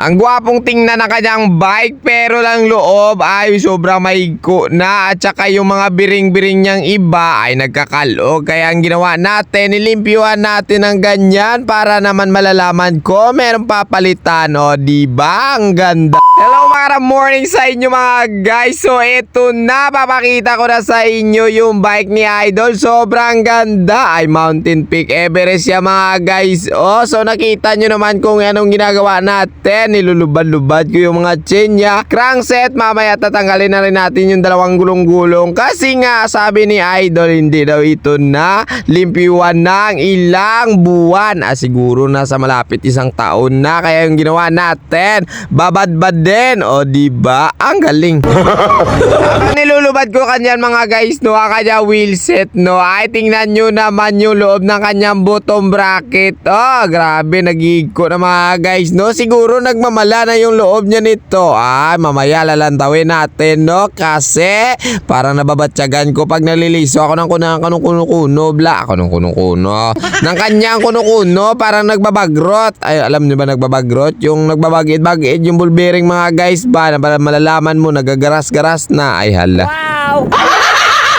Ang gwapong tingnan ng kanyang bike pero lang loob ay sobrang mahigko na at saka yung mga biring-biring niyang iba ay nagkakalog. Kaya ang ginawa natin, nilimpyuhan natin ng ganyan para naman malalaman ko meron papalitan. O, di ba? Ang ganda. Hello mga morning sa inyo mga guys. So eto na, papakita ko na sa inyo yung bike ni Idol. Sobrang ganda. Ay Mountain Peak Everest ya mga guys. Oh, so nakita nyo naman kung anong ginagawa natin. Nilulubad-lubad ko yung mga chain niya. Crankset, mamaya tatanggalin na rin natin yung dalawang gulong-gulong. Kasi nga, sabi ni Idol, hindi daw ito na limpiwan ng ilang buwan. Ah, siguro nasa malapit isang taon na. Kaya yung ginawa natin, babad-bad din. O, di ba? Ang galing. Nilulubad ko kanyan mga guys, no, ang kanya wheelset, no, ay tingnan nyo naman yung loob ng kanyang bottom bracket. Oh, grabe, nagig ko na mga guys, no. Siguro nagmamala na yung loob niya nito. Ay, mamaya lalantawin natin, no, kasi parang nababatsagan ko pag naliliso ako ng kunang kanong kuno-kuno, bla, ako ng kuno-kuno. ng kanyang kuno-kuno, parang nagbabagrot. Ay, alam niyo ba nagbabagrot? Yung nagbabagit-bagit, yung ball bearing mga guys ba, na malalaman mo, nagagaras-garas na. Ay, hala.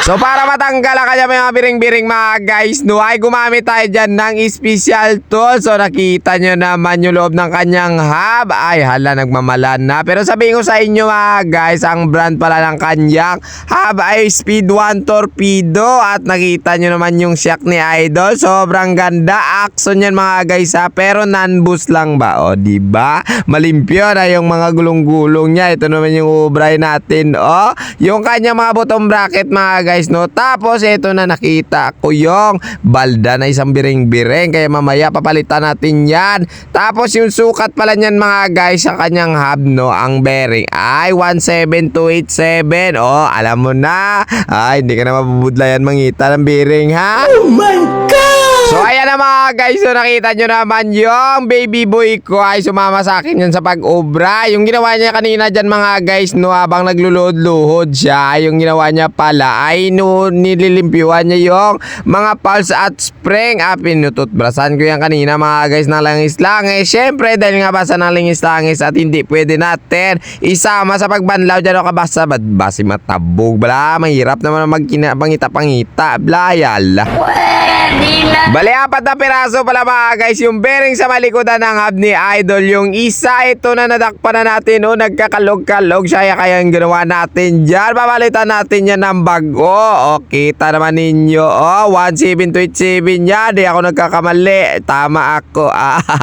So para matanggal ang kanya mga biring-biring mga guys, no, ay gumamit tayo dyan ng special tool. So nakita nyo naman yung loob ng kanyang hub. Ay hala, nagmamalan na. Pero sabihin ko sa inyo mga guys, ang brand pala ng kanyang hub ay Speed 1 Torpedo. At nakita nyo naman yung shock ni Idol. Sobrang ganda. Action yan mga guys ha. Pero non-boost lang ba? O ba? Malimpyo na yung mga gulong-gulong niya. Ito naman yung ubray natin. O, yung kanyang mga bottom bracket mga guys no. Tapos ito na nakita ko yung balda na isang biring-biring kaya mamaya papalitan natin yan. Tapos yung sukat pala niyan mga guys sa kanyang hub no, ang bearing ay 17287. Oh, alam mo na. Ay, hindi ka na mabubudlayan mangita ng bearing ha. So ayan na mga guys, so nakita nyo naman yung baby boy ko ay sumama sa akin yun sa pag-obra. Yung ginawa niya kanina dyan mga guys, no, habang nagluluhod-luhod siya, yung ginawa niya pala ay no, nililimpyuhan niya yung mga pulse at spring. Ah, pinututbrasan ko yan kanina mga guys ng langis-langis. Syempre, dahil nga basa ng langis-langis at hindi pwede natin isama sa pagbanlaw dyan o kabasa, ba't basi matabog, bala, mahirap naman magkina-pangita-pangita, bla, yala. Bali, apat na piraso pala mga guys yung bearing sa malikodan ng hub ni Idol. Yung isa, ito na nadakpan na natin o nagkakalog-kalog siya kaya yung ginawa natin dyan. Papalitan natin yan ng bago. O, kita naman ninyo. O, 17287 yan. Di ako nagkakamali. Tama ako.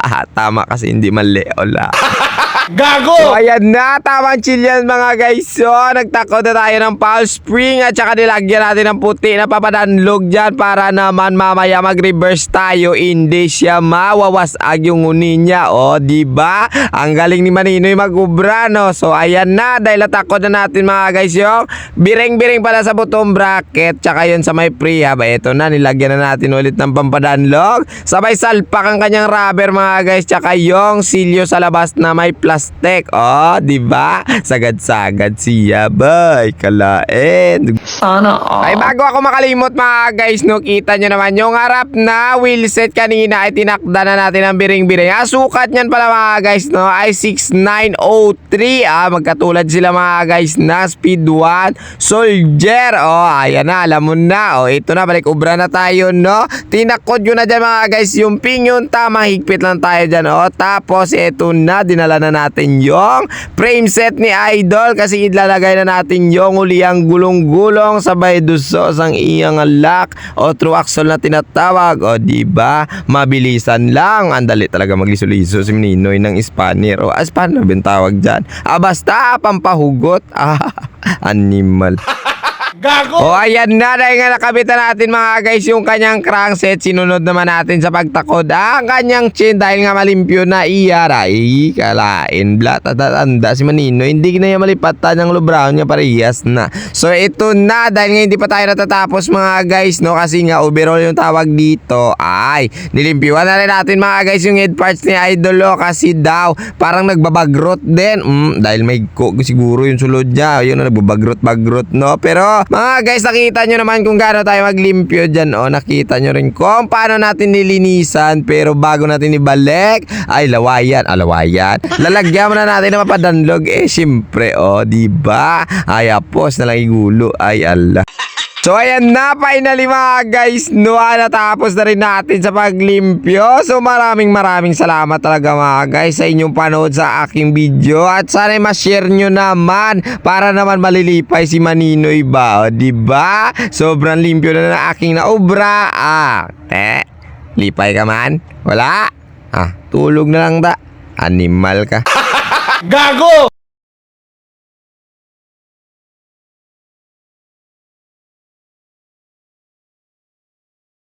Ah, tama kasi hindi mali. Ola. Gago! So ayan na, tamang chill yan mga guys. So nagtako na tayo ng pulse spring at saka nilagyan natin ng puti na papadanlog dyan para naman mamaya mag-reverse tayo. Hindi siya mawawasag yung uni niya. O, di ba? Ang galing ni Maninoy mag-ubra, no? So ayan na, dahil natako na natin mga guys yung biring-biring pala sa bottom bracket tsaka yun sa may prehab. Ito na, nilagyan na natin ulit ng pampadanlog. Sabay salpak ang kanyang rubber mga guys tsaka yung silyo sa labas na may plastic. Oh, di ba? Sagad-sagad siya, bay. Kalain. Sana all. Ay, bago ako makalimot mga guys, no, kita nyo naman yung harap na wheelset kanina ay tinakda na natin ang biring-biring. Ah, sukat niyan pala mga guys, no, ay 6903. Ah, magkatulad sila mga guys na speed 1 soldier. Oh, ayan na, alam mo na. Oh, ito na, balik ubra na tayo, no. Tinakod ko na dyan mga guys, yung ping tama, higpit lang tayo dyan, oh. Tapos, ito na, dinala na natin yung frame set ni Idol kasi ilalagay na natin yung uliyang gulong-gulong sabay duso sang iyang lock o true axle na tinatawag. O di ba? Mabilisan lang. Ang dali talaga magliso-liso si Ninoy ng Spanier. O ah, Spanier ba tawag dyan? Ah basta pampahugot. Ah animal Gago! O ayan na, dahil nga nakabitan natin mga guys yung kanyang crankset. Sinunod naman natin sa pagtakod ang kanyang chin dahil nga malimpyo na iyaray. Kalain, bla, tatatanda si Manino. Hindi na niya malipatan ng lubraw niya parehas na. So ito na, dahil nga hindi pa tayo natatapos mga guys, no? Kasi nga overall yung tawag dito. Ay, nilimpyuhan na rin natin mga guys yung head parts ni Idolo kasi daw parang nagbabagrot din. Mm, dahil may ko siguro yung sulod niya. Yun na nagbabagrot-bagrot, no? Pero Mga guys, nakita nyo naman kung gaano tayo maglimpyo dyan. O, nakita nyo rin kung paano natin nilinisan. Pero bago natin ibalik, ay lawayan. Ah, lawayan. Lalagyan mo na natin ng mapadanlog. Eh, syempre, o, di ba? Ay, apos na lang igulo. Ay, Allah. So ayan na, finally mga guys, no, ah, natapos na rin natin sa paglimpyo. So maraming maraming salamat talaga mga guys sa inyong panood sa aking video. At sana ma-share nyo naman para naman malilipay si Maninoy ba, o di ba? Sobrang limpyo na ng aking naobra. Ah, te, lipay ka man? Wala? Ah, tulog na lang da. Animal ka. Gago!